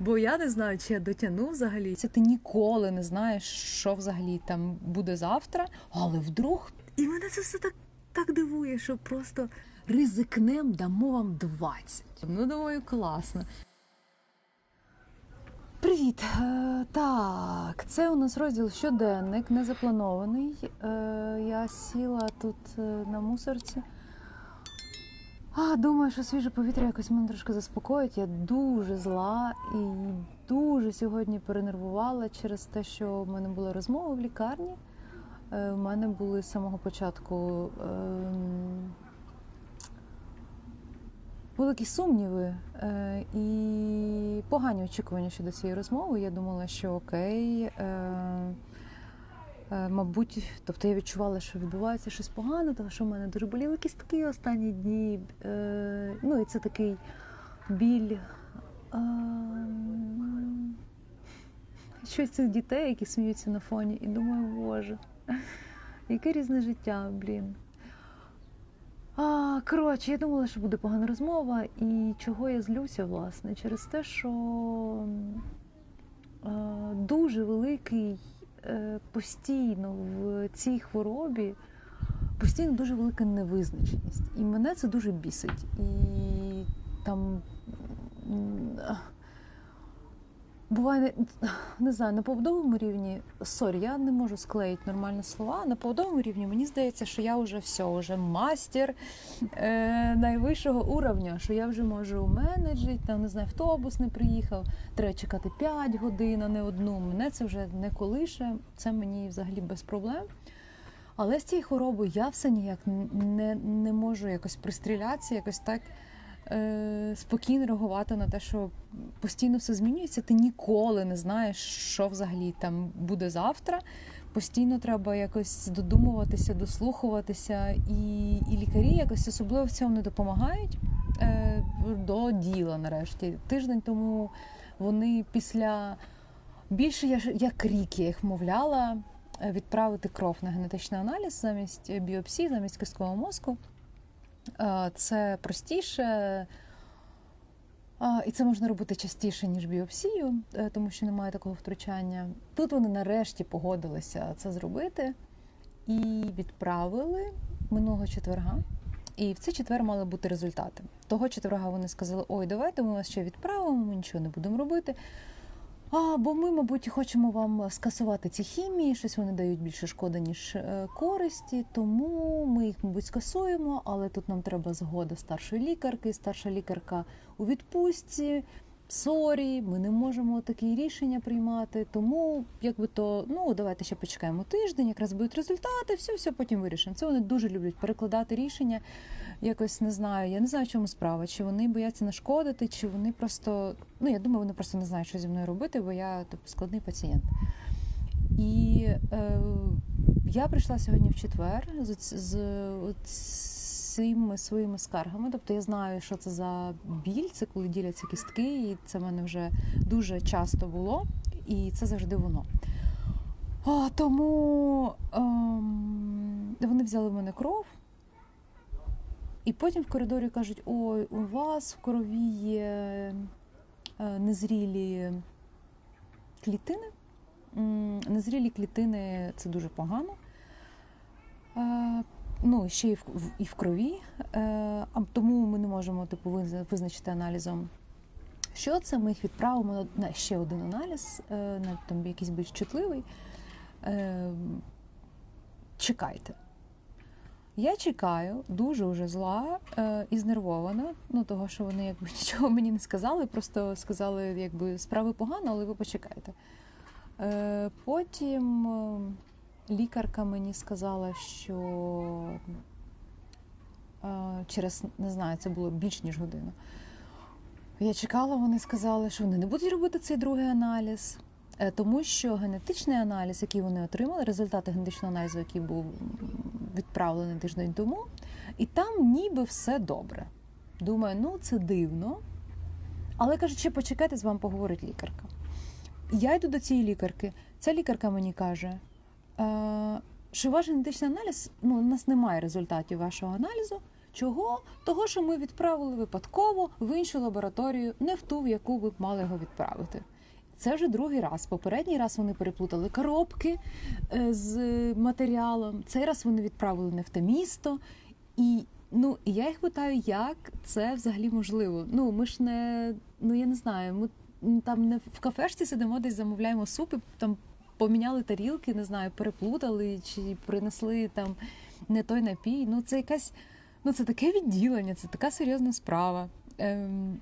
Бо я не знаю, чи я дотягну взагалі. Це ти ніколи не знаєш, що взагалі там буде завтра, але вдруг. І мене це все так, так дивує, що просто ризикнем дамо вам 20. Ну, думаю, класно. Привіт. Е, так, це у нас розділ щоденник, незапланований. Е, я сіла тут е, на мусорці. А, думаю, що свіже повітря якось мене трошки заспокоїть. Я дуже зла і дуже сьогодні перенервувала через те, що в мене була розмова в лікарні. Е, У мене були з самого початку ем, великі сумніви е, і погані очікування щодо цієї розмови. Я думала, що окей. Е, Мабуть, тобто я відчувала, що відбувається щось погане, тому що в мене дуже боліли кістки останні дні. Е, ну і це такий біль. Щось цих дітей, які сміються на фоні, і думаю, боже, яке різне життя, блін. А, коротше, я думала, що буде погана розмова, і чого я злюся, власне, через те, що м, е, дуже великий постійно в цій хворобі постійно дуже велика невизначеність. І мене це дуже бісить. І там буває, не, знаю, на побудовому рівні, сорі, я не можу склеїти нормальні слова. На побудовому рівні мені здається, що я вже все, вже мастер е, найвищого уровня, що я вже можу менеджити, там не знаю, автобус не приїхав, треба чекати 5 годин, а не одну. Мене це вже не колише, це мені взагалі без проблем. Але з цією хворобою я все ніяк не, не можу якось пристрілятися, якось так спокійно реагувати на те, що постійно все змінюється. Ти ніколи не знаєш, що взагалі там буде завтра. Постійно треба якось додумуватися, дослухуватися, і, і лікарі якось особливо в цьому не допомагають е, до діла нарешті. Тиждень тому вони після більше я як рік я їх мовляла е, відправити кров на генетичний аналіз замість біопсії, замість кісткового мозку. Це простіше. І це можна робити частіше, ніж біопсію, е, тому що немає такого втручання. Тут вони нарешті погодилися це зробити і відправили минулого четверга. І в цей четвер мали бути результати. Того четверга вони сказали: ой, давайте ми вас ще відправимо, ми нічого не будемо робити. А, бо ми, мабуть, хочемо вам скасувати ці хімії, щось вони дають більше шкоди, ніж е, користі, тому ми їх, мабуть, скасуємо, але тут нам треба згода старшої лікарки. Старша лікарка у відпустці. Сорі, ми не можемо такі рішення приймати, тому якби то ну давайте ще почекаємо тиждень, якраз будуть результати, все, все потім вирішимо. Це вони дуже люблять перекладати рішення. Якось не знаю. Я не знаю, в чому справа. Чи вони бояться нашкодити, чи вони просто ну я думаю, вони просто не знають, що зі мною робити, бо я типу, складний пацієнт. І е, я прийшла сьогодні в четвер з, оць- з цими своїми скаргами. Тобто я знаю, що це за біль, це коли діляться кістки, і це в мене вже дуже часто було, і це завжди воно. А, тому ем, вони взяли в мене кров. І потім в коридорі кажуть: ой, у вас в крові є е, незрілі клітини. Незрілі клітини це дуже погано. Е, Ну, ще і в, і в крові. Е, тому ми не можемо типу, визначити аналізом. Що це? Ми їх відправимо на, ще один аналіз, на там якийсь більш чутливий. Чекайте. Я чекаю, дуже уже зла е, і знервована. Ну, того, що вони якби нічого мені не сказали, просто сказали, якби справи погано, але ви почекайте. Е, потім е, лікарка мені сказала, що е, через не знаю, це було більш ніж годину. Я чекала, вони сказали, що вони не будуть робити цей другий аналіз. Е, Тому що генетичний аналіз, який вони отримали, результати генетичного аналізу, який був відправлений тиждень тому, і там ніби все добре. Думаю, ну це дивно. Але кажуть, ще почекайте, з вами поговорить лікарка. Я йду до цієї лікарки. Ця лікарка мені каже, е, що ваш генетичний аналіз, ну, у нас немає результатів вашого аналізу, Чого? Того, що ми відправили випадково в іншу лабораторію, не в ту, в яку ви б мали його відправити. Це вже другий раз. Попередній раз вони переплутали коробки е, з матеріалом. Цей раз вони відправили не в те місто. І ну я їх питаю, як це взагалі можливо. Ну ми ж не ну я не знаю. Ми там не в кафешці сидимо, десь замовляємо суп, і там поміняли тарілки, не знаю, переплутали чи принесли там не той напій. Ну це якась, ну це таке відділення, це така серйозна справа. Ем,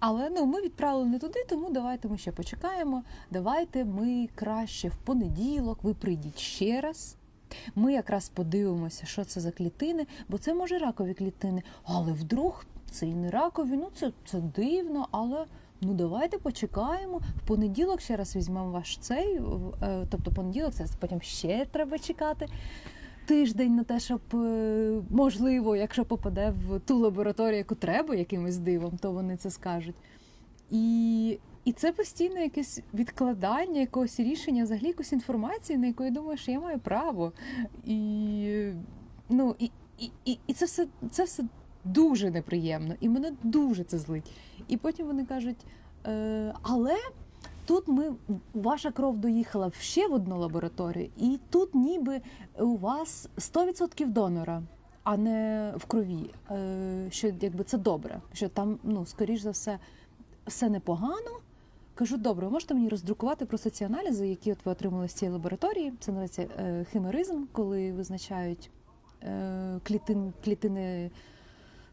але ну ми відправили не туди, тому давайте ми ще почекаємо. Давайте ми краще в понеділок. Ви прийдіть ще раз. Ми якраз подивимося, що це за клітини, бо це може ракові клітини. Але вдруг це і не ракові, ну це, це дивно, але ну давайте почекаємо. В понеділок ще раз візьмемо ваш цей, е, тобто понеділок, це потім ще треба чекати. Тиждень на те, щоб е, можливо, якщо попаде в ту лабораторію, яку треба, якимось дивом, то вони це скажуть. І, і це постійне якесь відкладання якогось рішення, взагалі якоїсь інформації, на яку я думаю, що я маю право. І, ну, і, і, і, це, все, це все дуже неприємно, і мене дуже це злить. І потім вони кажуть: е, але тут ми, ваша кров доїхала ще в одну лабораторію, і тут ніби у вас 100% донора. А не в крові, Е, що якби це добре, що там, ну скоріш за все, все непогано. Кажу, добре, ви можете мені роздрукувати просто ці аналізи, які от ви отримали з цієї лабораторії. Це називається е, химеризм, коли визначають е, клітин, клітини,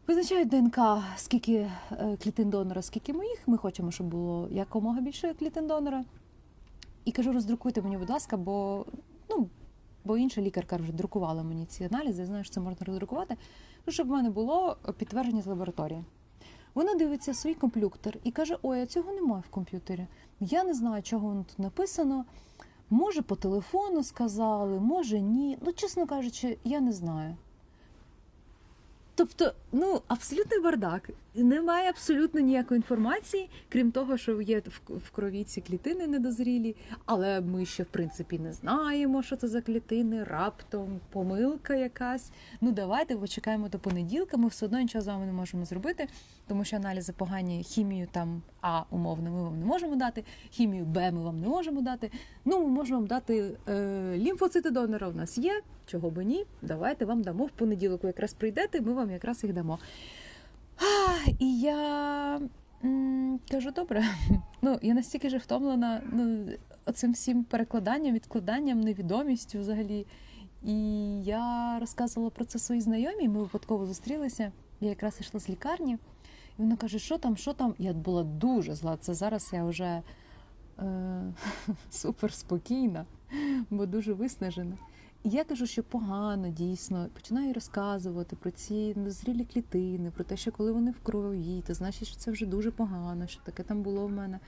визначають ДНК, скільки е, клітин донора, скільки моїх. Ми хочемо, щоб було якомога більше клітин донора. І кажу, роздрукуйте мені, будь ласка, бо ну. Бо інша лікарка вже друкувала мені ці аналізи, я знаю, що це можна роздрукувати, щоб в мене було підтвердження з лабораторії. Вона дивиться свій комп'ютер і каже: Ой, а цього немає в комп'ютері. Я не знаю, чого воно тут написано. Може, по телефону сказали, може ні. Ну, чесно кажучи, я не знаю. Тобто, ну, абсолютний бардак. Немає абсолютно ніякої інформації, крім того, що є в- крові ці клітини недозрілі, але ми ще, в принципі, не знаємо, що це за клітини, раптом помилка якась. Ну, давайте почекаємо до понеділка. Ми все одно нічого з вами не можемо зробити, тому що аналізи погані, хімію там А умовно ми вам не можемо дати, хімію Б ми вам не можемо дати. Ну, ми можемо вам дати е, лімфоцити донора. У нас є, чого би ні. Давайте вам дамо в понеділок. Ви якраз прийдете, ми вам якраз їх дамо. І я м, кажу, добре. Ну, я настільки ж втомлена ну, оцим всім перекладанням, відкладанням, невідомістю взагалі. І я розказувала про це своїй знайомій. Ми випадково зустрілися. Я якраз йшла з лікарні, і вона каже, що там, що там. Я була дуже зла. Це зараз я вже е, супер спокійна, бо дуже виснажена. Я кажу, що погано дійсно починаю розказувати про ці незрілі клітини, про те, що коли вони в крові, то значить, що це вже дуже погано, що таке там було в мене.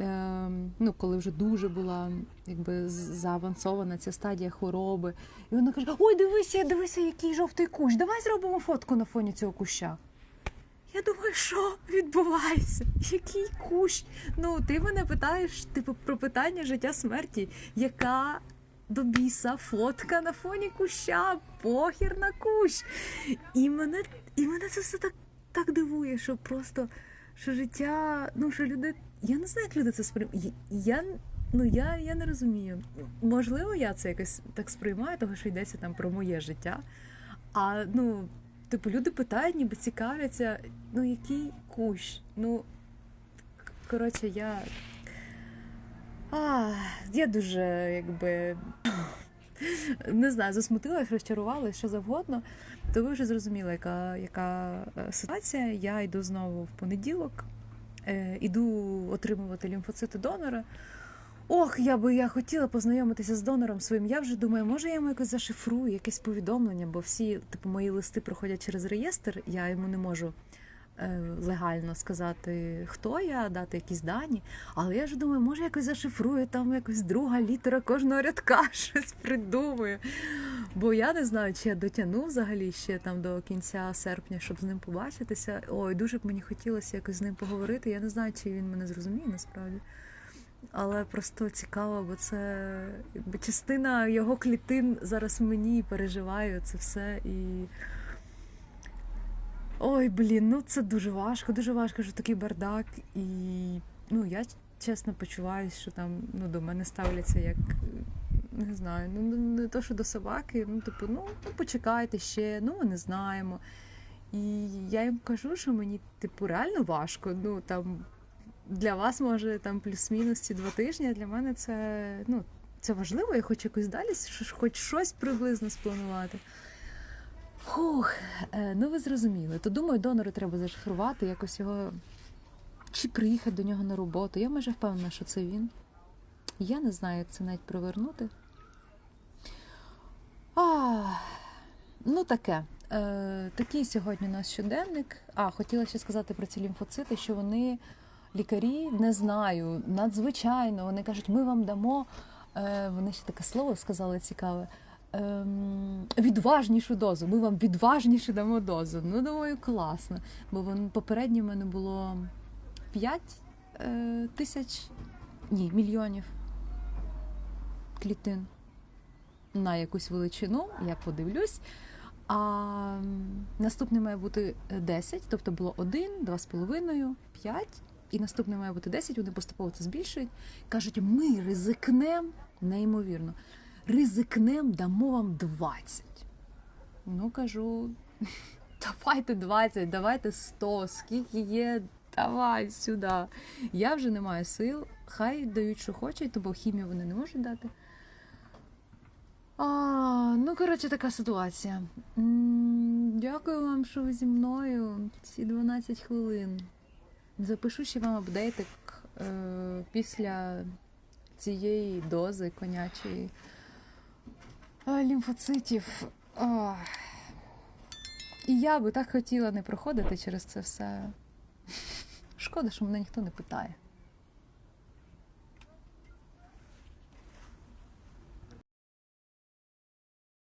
Ем, ну, коли вже дуже була якби заавансована ця стадія хвороби. І вона каже: Ой, дивися, дивися, який жовтий кущ. Давай зробимо фотку на фоні цього куща. Я думаю, що відбувається? Який кущ? Ну, ти мене питаєш, типу, про питання життя смерті, яка до біса фотка на фоні куща, похір на кущ. І мене, і мене це все так, так дивує, що просто що життя, ну що люди. Я не знаю, як люди це сприймають. Я, ну, я, я не розумію. Можливо, я це якось так сприймаю, тому що йдеться там про моє життя. А ну, типу, люди питають, ніби цікавляться, ну який кущ? Ну, коротше, я. А, я дуже якби не знаю, засмутилась, розчарувалась, що завгодно. То ви вже зрозуміли, яка, яка е, ситуація. Я йду знову в понеділок, е, іду отримувати лімфоцити донора. Ох, я би я хотіла познайомитися з донором своїм. Я вже думаю, може я йому якось зашифрую, якесь повідомлення, бо всі, типу, мої листи проходять через реєстр, я йому не можу легально сказати, хто я, дати якісь дані. Але я ж думаю, може якось зашифрую там якось друга літера кожного рядка, щось придумаю. Бо я не знаю, чи я дотягну взагалі ще там до кінця серпня, щоб з ним побачитися. Ой, дуже б мені хотілося якось з ним поговорити. Я не знаю, чи він мене зрозуміє насправді. Але просто цікаво, бо це частина його клітин зараз мені переживаю це все. І Ой, блін, ну це дуже важко, дуже важко, що такий бардак. І ну, я чесно почуваюся, що там ну, до мене ставляться як. Не знаю, ну не то, що до собаки, ну, типу, ну, ну почекайте ще, ну ми не знаємо. І я їм кажу, що мені, типу, реально важко. Ну там для вас, може, там плюс-мінус ці два тижні, а для мене це, ну, це важливо, я хочу якось далі, хоч щось приблизно спланувати. Фух, е, ну ви зрозуміли. То думаю, донору треба зашифрувати, якось його чи приїхати до нього на роботу. Я майже впевнена, що це він. Я не знаю, як це навіть привернути. А, ну таке. Е, такий сьогодні у нас щоденник. А, хотіла ще сказати про ці лімфоцити, що вони, лікарі, не знаю, надзвичайно. Вони кажуть, ми вам дамо. Е, вони ще таке слово сказали цікаве. Ем, відважнішу дозу. Ми вам відважніше дамо дозу. Ну, думаю, класно. Бо вон, попередньо в мене було 5 е, тисяч, ні, мільйонів клітин на якусь величину, я подивлюсь. А наступний має бути 10, тобто було 1, 2,5, 5, і наступний має бути 10, вони поступово це збільшують. Кажуть, ми ризикнем, неймовірно, ризикнем, дамо вам 20. Ну, кажу, давайте 20, давайте 100, скільки є, давай сюди. Я вже не маю сил, хай дають, що хочуть, бо хімію вони не можуть дати. А, ну, коротше, така ситуація. Дякую вам, що ви зі мною ці 12 хвилин. Запишу ще вам апдейтик е, після цієї дози конячої лімфоцитів. Ах. І я би так хотіла не проходити через це все. Шкода, що мене ніхто не питає.